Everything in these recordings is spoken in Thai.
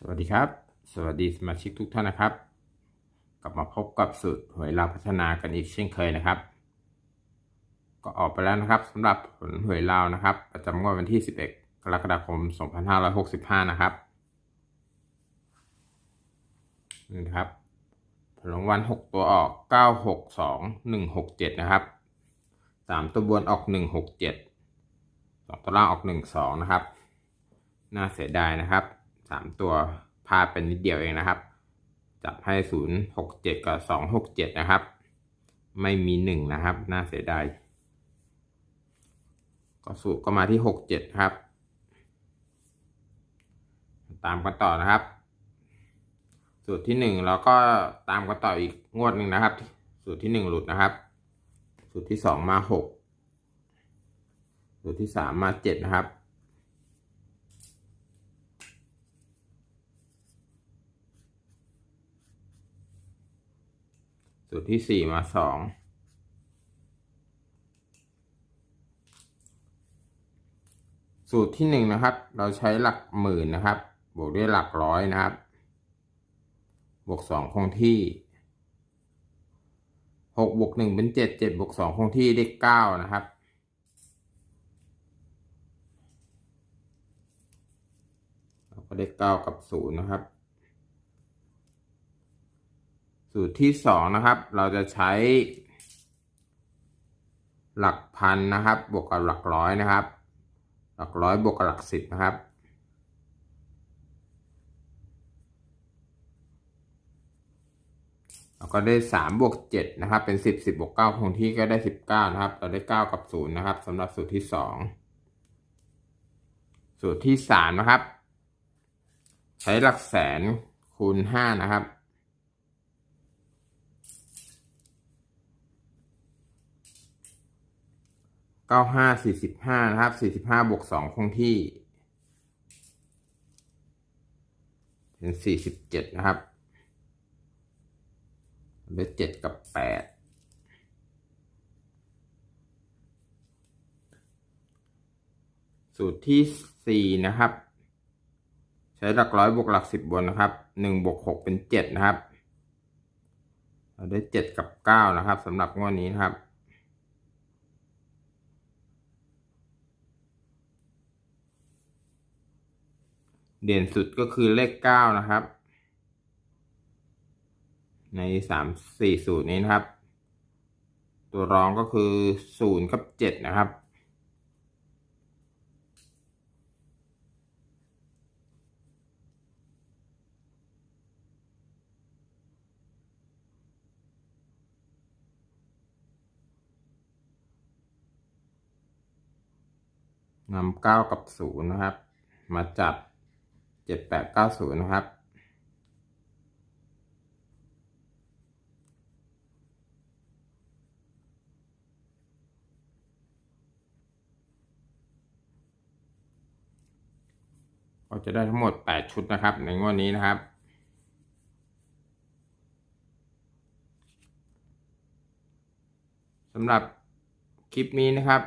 สวัสดีครับ สวัสดีสมาชิกทุกท่านนะครับ กลับมาพบกับสูตรหวยลาวพัฒนากันอีกเช่นเคยนะครับ ก็ออกไปแล้วนะครับสำหรับผลหวยลาวนะครับ ประจำงวดวันที่ 11 กรกฎาคม 2565 นะครับนี่นะครับผลรางวัล6ตัวออก 962 167 นะครับ 3 ตัวบนออก 167 2 ตัวล่างออก 12 นะครับ น่าเสียดายนะครับ สามตัวพลาดเป็นนิดเดียวเองนะครับ จับให้ศูนย์หกเจ็ดกับสองหกเจ็ดนะครับ ไม่มีหนึ่งนะครับ น่าเสียดายก็สูตรก็มาที่หกเจ็ดครับ ตามกันต่อนะครับ สูตรที่หนึ่งเราก็ตามกันต่ออีกงวดหนึ่งนะครับ สูตรที่หนึ่งหลุดนะครับ สูตรที่สองมาหกสูตรที่สามมาเจ็ดนะครับ สูตรที่สี่มาสองสูตรที่หนึ่งนะครับ เราใช้หลักหมื่นนะครับ บวกด้วยหลักร้อยนะครับ บวกสองคงที่หกบวกหนึ่งเป็นเจ็ดเจ็ดบวกสองคงที่ได้เก้านะครับเราก็ได้เก้ากับศูนย์นะครับ สูตรที่สองนะครับ เราจะใช้ หลักพันนะครับ บวกกับหลักร้อยนะครับ หลักร้อยบวกกับหลักสิบนะครับ เราก็ได้สามบวกเจ็ดนะครับ เป็นสิบสิบบวกเก้าคงที่ก็ได้สิบเก้านะครับ เราได้เก้ากับศูนย์นะครับสำหรับสูตรที่สองสูตรที่สามนะครับ ใช้หลักแสนคูณห้านะครับ เก้าห้าสี่สิบห้านะครับสี่สิบห้าบวกสองคงที่ เป็นสี่สิบเจ็ดนะครับเหลือเจ็ดกับแปดสูตรที่สี่นะครับ ใช้หลักร้อยบวกหลักสิบบนนะครับหนึ่งบวกหกเป็นเจ็ดนะครับเราได้เจ็ดกับเก้านะครับสำหรับงวดนี้นะครับ เด่นสุดก็คือเลขเก้านะครับ ในสามสี่สูตรนี้นะครับ ตัวรองก็คือศูนย์กับเจ็ดนะครับนำเก้ากับศูนย์นะครับ มาจับ เจ็ดแปดเก้าศูนย์นะครับ ก็จะได้ทั้งหมดแปดชุดนะครับ ในงวดนี้นะครับสำหรับคลิปนี้นะครับ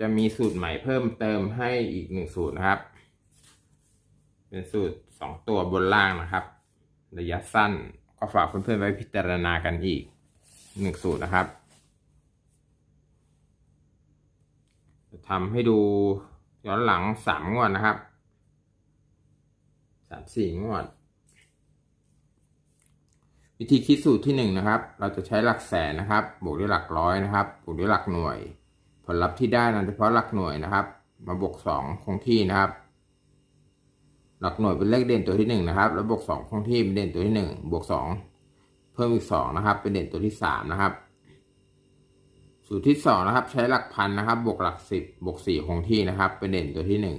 จะมีสูตรใหม่เพิ่มเติมให้อีกหนึ่งสูตรนะครับ เป็นสูตรสองตัวบนล่างนะครับ ระยะสั้นก็ฝากเพื่อนๆไว้พิจารณากันอีกหนึ่งสูตรนะครับจะทำให้ดูย้อนหลังสามงวดนะครับสามสี่งวด วิธีคิดสูตรที่หนึ่งนะครับ เราจะใช้หลักแสนนะครับ บวกด้วยหลักร้อยนะครับ บวกด้วยหลักหน่วย ผลลัพธ์ที่ได้นั้นเฉพาะหลักหน่วยนะครับ มาบวกสองคงที่นะครับ หลักหน่วยเป็นเลขเด่นตัวที่หนึ่งนะครับ แล้วบวกสองคงที่เป็นเด่นตัวที่หนึ่งบวกสองเพิ่มอีกสองนะครับ เป็นเด่นตัวที่สามนะครับ สูตรที่สองนะครับ ใช้หลักพันนะครับ บวกหลักสิบบวกสี่คงที่นะครับ เป็นเด่นตัวที่หนึ่ง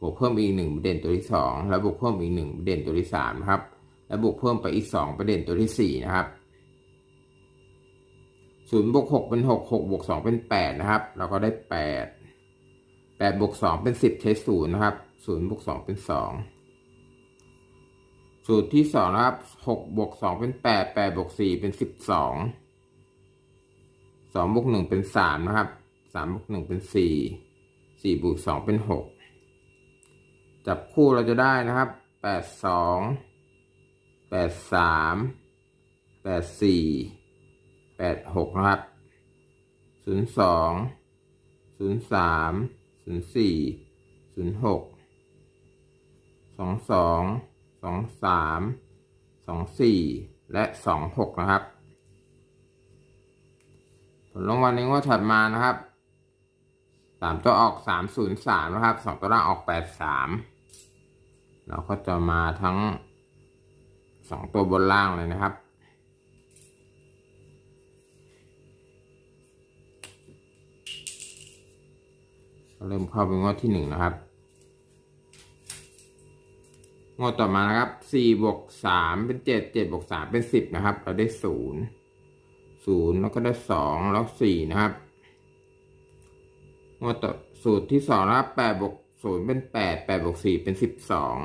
บวกเพิ่มอีกหนึ่งเป็นเด่นตัวที่สองแล้วบวกเพิ่มอีกหนึ่งเป็นเด่นตัวที่สามนะครับ แล้วบวกเพิ่มไปอีกสองเป็นเด่นตัวที่สี่นะครับศูนย์บวกหกเป็นหกหกบวกสองเป็นแปดนะครับ เราก็ได้แปดแปดบวกสองเป็นสิบใช้ศูนย์นะครับศูนย์บวกสองเป็นสอง สูตรที่สองนะครับหกบวกสองเป็นแปดแปดบวกสี่เป็นสิบสองสองบวกหนึ่งเป็นสามนะครับสามบวกหนึ่งเป็นสี่สี่บวกสองเป็นหกจับคู่เราจะได้นะครับแปดสองแปดสามแปดสี่แปดหกนะครับศูนย์สองศูนย์สามศูนย์สี่ศูนย์หกสองสอง สองสามสองสี่และสองหกนะครับ ผลรางวัลในงวดถัดมานะครับสามตัวออกสามศูนย์สามนะครับสองตัวล่างออกแปดสามเราก็จะมาทั้งสองตัวบนล่างเลยนะครับเริ่มเข้าเป็นงวดที่หนึ่งนะครับ งวดต่อมานะครับสี่บวกสามเป็นเจ็ดเจ็ดบวกสามเป็นสิบนะครับ เราได้ศูนย์ศูนย์แล้วก็ได้สองแล้วสี่นะครับงวดต่อสูตรที่สองนะครับแปดบวกศูนย์เป็นแปดแปดบวกสี่เป็นสิบสอง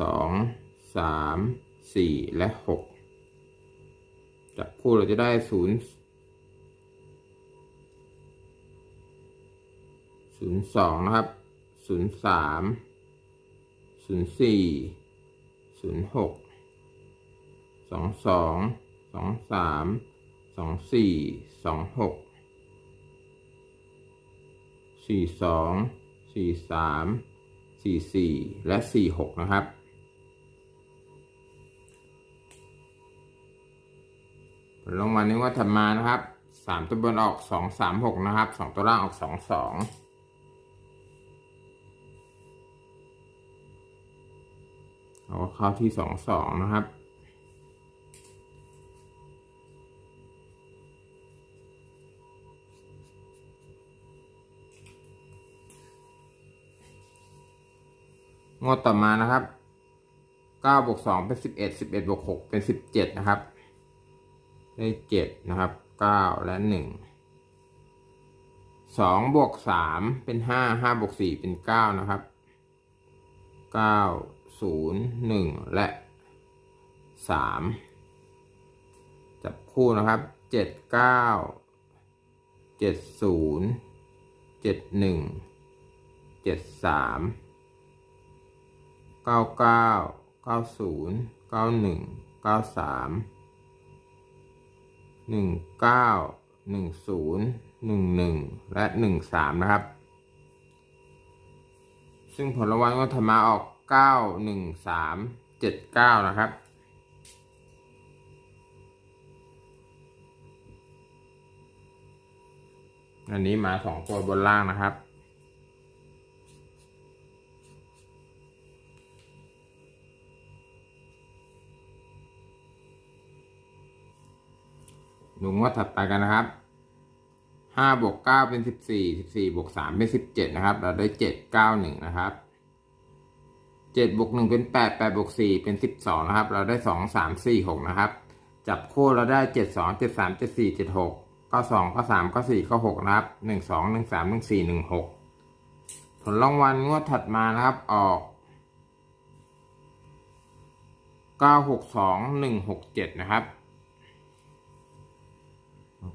สองสามสี่และหกจับคู่เราจะได้ศูนย์ศูนย์สองนะครับศูนย์สาม ศูนย์สี่ศูนย์หกสองสองสองสามสองสี่สองหกสี่สองสี่สามสี่สี่และสี่หกนะครับ ลงวัลนี้ว่าถัดมานะครับสามตัวบนออกสองสามหกนะครับสองตัวล่างออกสองสอง เอาเข้าที่สองสองนะครับ งวดต่อมานะครับเก้าบวกสองเป็นสิบเอ็ดสิบเอ็ดบวกหกเป็นสิบเจ็ดนะครับ ได้เจ็ดนะครับเก้าและหนึ่งสองบวกสามเป็นห้าห้าบวกสี่เป็นเก้านะครับเก้า ศูนย์หนึ่งและสามจับคู่นะครับเจ็ดเก้าเจ็ดศูนย์เจ็ดหนึ่งเจ็ดสามเก้าเก้าเก้าศูนย์เก้าหนึ่งเก้าสามหนึ่งเก้าหนึ่งศูนย์หนึ่งหนึ่งและหนึ่งสามนะครับ ซึ่งผลรางวัลก็ทำมาออก เก้าหนึ่งสามเจ็ดเก้านะครับ อันนี้มาสองตัวบนล่างนะครับดูงวดถัดไปกันนะครับห้าบวกเก้าเป็นสิบสี่สิบสี่บวกสามเป็นสิบเจ็ดนะครับ เราได้เจ็ดเก้าหนึ่งนะครับ เจ็ดบวกหนึ่งเป็นแปดแปดบวกสี่เป็นสิบสองนะครับ เราได้สองสามสี่หกนะครับ จับคู่เราได้เจ็ดสองเจ็ดสามเจ็ดสี่เจ็ดหกก็สองก็สามก็สี่ก็หกนะครับหนึ่งสองหนึ่งสามหนึ่งสี่หนึ่งหกผลรางวัลงวดถัดมานะครับออกเก้าหกสองหนึ่งหกเจ็ดนะครับ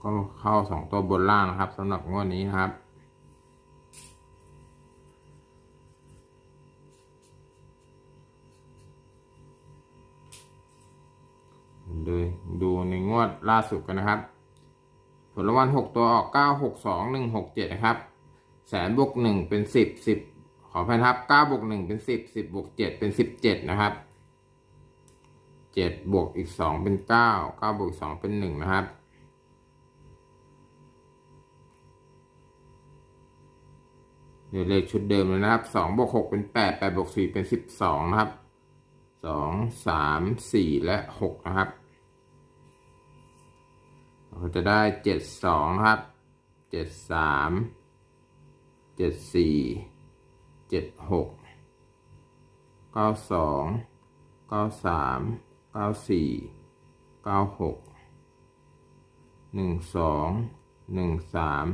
ก็เข้าสองตัวบนล่างนะครับสำหรับงวดนี้นะครับ วดล่าสุดกันนะครับ ผลรางวัลหกตัวออกเก้าหกสองหนึ่งหกเจ็ดนะครับ แสนบวกหนึ่งเป็นสิบสิบขออภัยนะครับเก้าบวกหนึ่งเป็นสิบสิบบวกเจ็ดเป็นสิบเจ็ดนะครับเจ็ดบวกอีกสองเป็นเก้าเก้าบวกสองเป็นหนึ่งนะครับเดี๋ยวเลขชุดเดิมเลยนะครับสองบวกหกเป็นแปดแปดบวกสี่เป็นสิบสองนะครับสองสามสี่และหกนะครับ เราจะได้เจ็ดสองครับเจ็ดสามเจ็ดสี่เจ็ดหกเก้าสองเก้าสามเก้าสี่เก้าหกหนึ่งสองหนึ่งสาม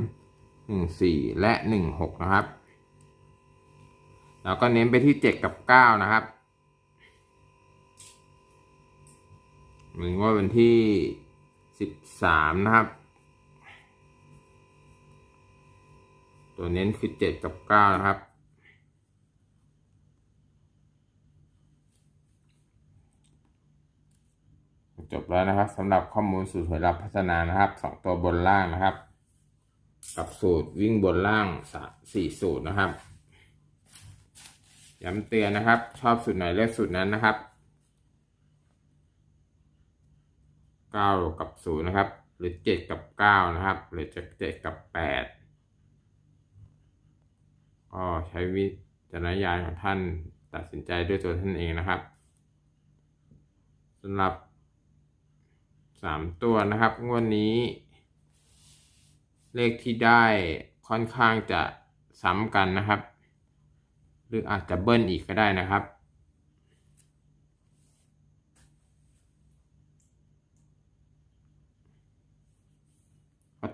หนึ่งสี่และหนึ่งหกนะครับแล้วก็เน้นไปที่เจ็ดกับเก้านะครับหรือว่าเป็นที่ สิบสามนะครับ ตัวเน้นคือเจ็ดกับเก้านะครับ จบแล้วนะครับสำหรับข้อมูลสูตรหวยรับพัฒนานะครับสองตัวบนล่างนะครับ กับสูตรวิ่งบนล่างสี่สูตรนะครับย้ำเตือนนะครับ ชอบสูตรไหนเลือกสูตรนั้นนะครับ เก้ากับศูนย์นะครับ หรือเจ็ดกับเก้านะครับ หรือจะเจ็ดกับแปดก็ใช้วิจารณญาณของท่านตัดสินใจด้วยตัวท่านเองนะครับสำหรับสามตัวนะครับ งวดนี้ เลขที่ได้ค่อนข้างจะซ้ำกันนะครับ หรืออาจจะเบิ้ลอีกก็ได้นะครับ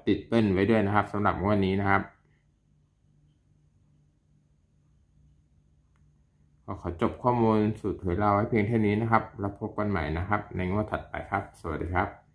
ติดเปิ้ลไว้ด้วยนะครับสำหรับงวดนี้นะครับก็ขอจบข้อมูลสูตรเผยเราไว้เพียงเท่านี้นะครับ แล้วพบกันใหม่นะครับ ในงวดถัดไปครับ สวัสดีครับ